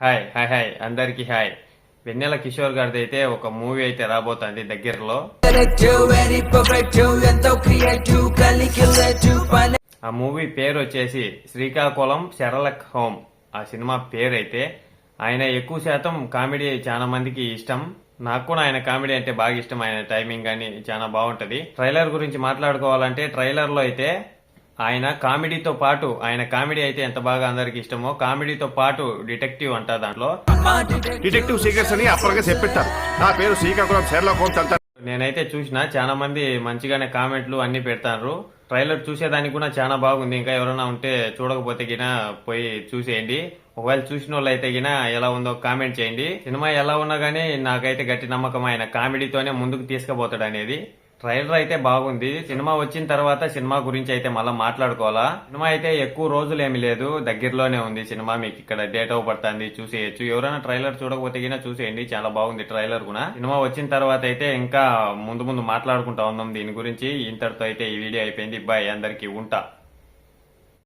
Hi hi hi అందరికి hi. Vennela Kishore గారిది అయితే ఒక మూవీ అయితే రాబోతుంది దగ్గరలో. ఆ మూవీ పేరు వచ్చేసి శ్రీకాకుళం శరలక్ హోమ్. ఆ సినిమా పేరు అయితే ఆయన ఎక్కువ శాతం కామెడీ చాలా మందికి ఇష్టం. నాకు కూడా ఆయన కామెడీ అంటే బాగా ఇష్టం. ఆయన టైమింగ్ కానీ చాలా బాగుంటది. ట్రైలర్ గురించి మాట్లాడుకోవాలంటే ట్రైలర్లో అయితే ఆయన కామెడీతో పాటు ఆయన కామెడీ అయితే ఎంత బాగా అందరికి ఇష్టమో కామెడీతో పాటు డిటెక్టివ్ అంట దాంట్లో. డిటెక్టివ్ సీకర్స్ అని అప్పటికే చెప్పిట్టారు. నా పేరు శ్రీకాకుళం అంటారు. నేనైతే చూసిన చాలా మంది మంచిగానే కామెంట్లు అన్ని పెడతారు. ట్రైలర్ చూసేదానికి కూడా చాలా బాగుంది. ఇంకా ఎవరైనా ఉంటే చూడకపోతే గిన పోయి చూసేయండి. ఒకవేళ చూసిన వాళ్ళు అయితే గిన ఎలా ఉందో కామెంట్ చేయండి. సినిమా ఎలా ఉన్నా గానీ నాకైతే గట్టి నమ్మకం. ఆయన కామెడీతోనే ముందుకు తీసుకుపోతాడు అనేది. ట్రైలర్ అయితే బాగుంది. సినిమా వచ్చిన తర్వాత సినిమా గురించి అయితే మళ్ళీ మాట్లాడుకోవాలా? సినిమా అయితే ఎక్కువ రోజులు ఏమి లేదు. దగ్గరలోనే ఉంది సినిమా మీకు ఇక్కడ డేట్ పడుతుంది చూసేయచ్చు. ఎవరైనా ట్రైలర్ చూడకపోతే గినా చూసేయండి. చాలా బాగుంది ట్రైలర్ కూడా. సినిమా వచ్చిన తర్వాత అయితే ఇంకా ముందు ముందు మాట్లాడుకుంటా ఉన్నాం దీని గురించి. ఇంతటితో అయితే ఈ వీడియో అయిపోయింది. బాయ్. అందరికీ ఉంటా.